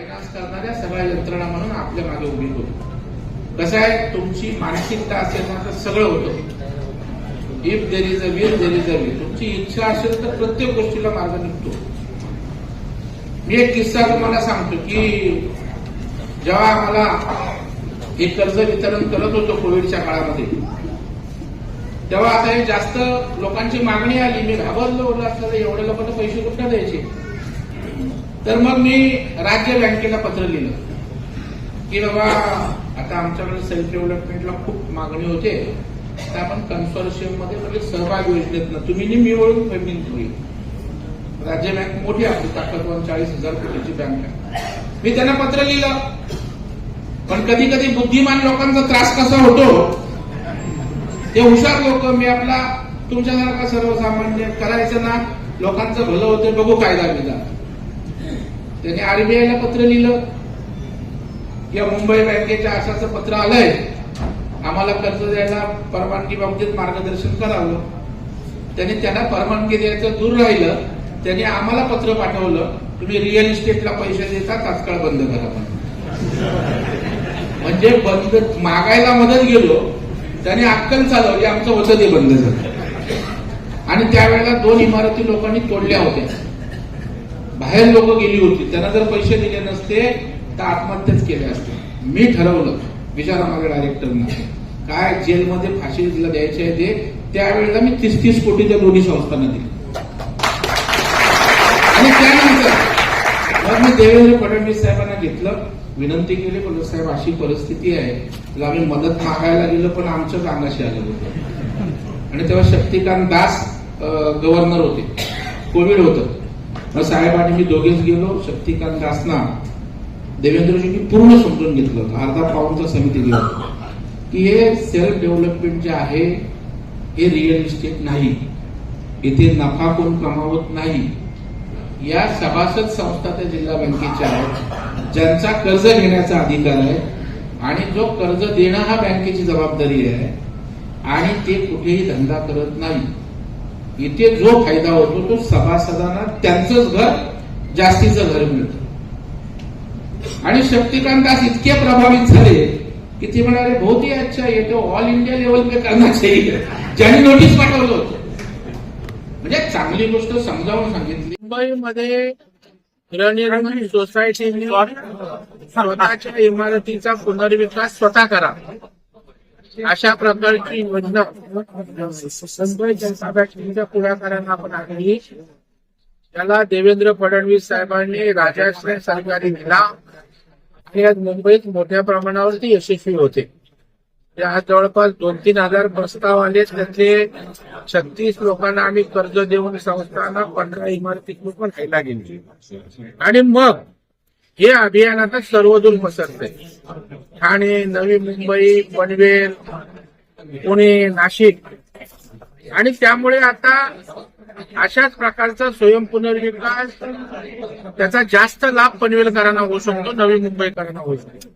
Finance करणाऱ्या सगळ्या यंत्रणा म्हणून आपल्या मागे उभी होतो. कसं आहे तुमची मानसिकता असेल ना तर सगळं होतं. If there is a will there is a will तुमची इच्छा असेल तर प्रत्येक गोष्टीला मार्ग निघतो. मी एक किस्सा तुम्हाला सांगतो की जेव्हा आम्हाला हे कर्ज वितरण करत होतो कोविडच्या काळामध्ये तेव्हा आता हे जास्त लोकांची मागणी आली. मी घाबरलो असलं एवढ्या लोकांना पैसे कुठं द्यायचे? तर मग मी राज्य बँकेला पत्र लिहिलं. की बाबा आता आमच्याकडे सेल्फ डेव्हलपमेंटला खूप मागणी होते. तर आपण कन्सोर्शियममध्ये म्हणजे सहभाग योजनेत तुम्ही नी ओळखून पेमेंट होईल राज्य बँक मोठी आपली ताकदवान चाळीस हजार कोटीची बँक आहे. मी त्यांना पत्र लिहिलं. पण कधी कधी बुद्धिमान लोकांचा त्रास कसा होतो ते हुशार लोक मी आपला तुमच्यासारखा सर्वसामान्य करायचं ना लोकांचं भलं होते बघू कायदा बिदा त्याने आरबीआयला पत्र लिहिलं. या मुंबई बँकेच्या अशाचं पत्र आलंय. आम्हाला कर्ज द्यायला परवानगी बाबतीत मार्गदर्शन करावं. त्याने त्यांना परवानगी द्यायचं दूर राहिलं. त्यांनी आम्हाला पत्र पाठवलं. तुम्ही रिअल इस्टेटला पैसे देता तात्काळ बंद करा म्हणजे बंद मागायला मदत गेलो. त्याने अक्कल चालवली आमचं होतं बंद झालं. आणि त्यावेळेला दोन इमारती लोकांनी तोडल्या होत्या. बाहेर लोक गेली होती त्यांना जर पैसे दिले नसते तर आत्महत्याच केल्या असते. मी ठरवलं विचारा माझ्या डायरेक्टरना काय जेलमध्ये फाशीला द्यायचे आहे ते त्यावेळेला मी तीस तीस कोटी त्या दोन्ही संस्थांना दिले. आणि त्यानंतर मग मी देवेंद्र फडणवीस साहेबांना घेतलं. विनंती केली पण साहेब अशी परिस्थिती आहे. तर आम्ही मदत मागायला गेलो पण आमच्याच अंगाशी आलं होतं. आणि तेव्हा शक्तिकांत दास गव्हर्नर होते. कोविड होतं. मग साहेब आणि मी दोघेच गेलो शक्तिकांत दासना देवेंद्रजींनी पूर्ण समजून घेतलं होतं. अर्धा पाऊनचा समिती गेलो की हे सेल्फ डेव्हलपमेंट जे आहे हे रिअल इस्टेट नाही. इथे नफा कोण कमावत नाही. या सभासद संस्था त्या जिल्हा बँकेच्या आहेत. ज्यांचा कर्ज घेण्याचा अधिकार आहे आणि जो कर्ज देणं हा बँकेची जबाबदारी आहे. आणि ते कुठेही धंदा करत नाही. इथे जो फायदा होतो तो सभासदांना त्यांचंच घर जास्तीचं घर मिळतं. आणि शक्तिकांत आज इतके प्रभावित झाले की ते म्हणाले बहुत ही अच्छा ये तो ऑल इंडिया लेवल पे करना चाहिए ज्यांनी नोटीस पाठवलं होतं. म्हणजे चांगली गोष्ट समजावून सांगितली. मुंबईमध्ये गृहनिर्माण सोसायटीने स्वतःच्या इमारतीचा पुनर्विकास स्वतः करा. अशा प्रकारची योजना मुंबई जनता पुढाकारांना आपण आणली. त्याला देवेंद्र फडणवीस साहेबांनी राजाश्रय सरकारी दिला. आणि आज मुंबईत मोठ्या प्रमाणावरती यशस्वी होते. आज जवळपास दोन तीन हजार प्रस्ताव आले. त्यातले छत्तीस लोकांना आम्ही कर्ज देऊन संस्थांना पंधरा इमारती पण खायला गेली. आणि मग हे अभियान आता सर्वदूर पसरते ठाणे नवी मुंबई पनवेल पुणे नाशिक. आणि त्यामुळे आता अशाच प्रकारचा स्वयं पुनर्विकास त्याचा जास्त लाभ पनवेलकरांना होऊ शकतो नवी मुंबईकरांना होऊ शकतो.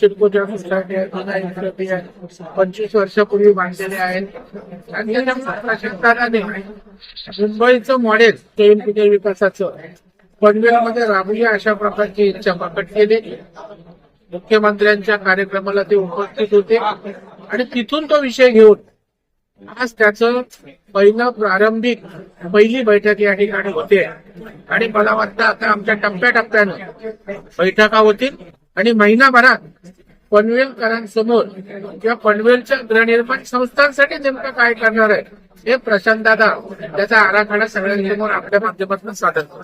सिडकोच्या सोसायटी आहेत पंचवीस वर्षापूर्वी बांधलेले आहेत. आणि त्याच्या प्रशासनाने मुंबईचं मॉडेल स्वयं पुनर्विकासाचं पनवेलमध्ये राबूया अशा प्रकारची इच्छा प्रकट केली. मुख्यमंत्र्यांच्या कार्यक्रमाला ते उपस्थित होते. आणि तिथून तो विषय घेऊन आज त्याचं पहिलं प्रारंभिक पहिली बैठक या ठिकाणी होते. आणि मला वाटतं आता आमच्या टप्प्याटप्प्यानं बैठका होतील. आणि महिनाभरात पनवेलकरांसमोर किंवा पनवेलच्या गृहनिर्माण संस्थांसाठी नेमकं काय करणार आहे हे प्रशांत दादा त्याचा आराखडा सगळ्यांसमोर आपल्या माध्यमातून सादर करतो.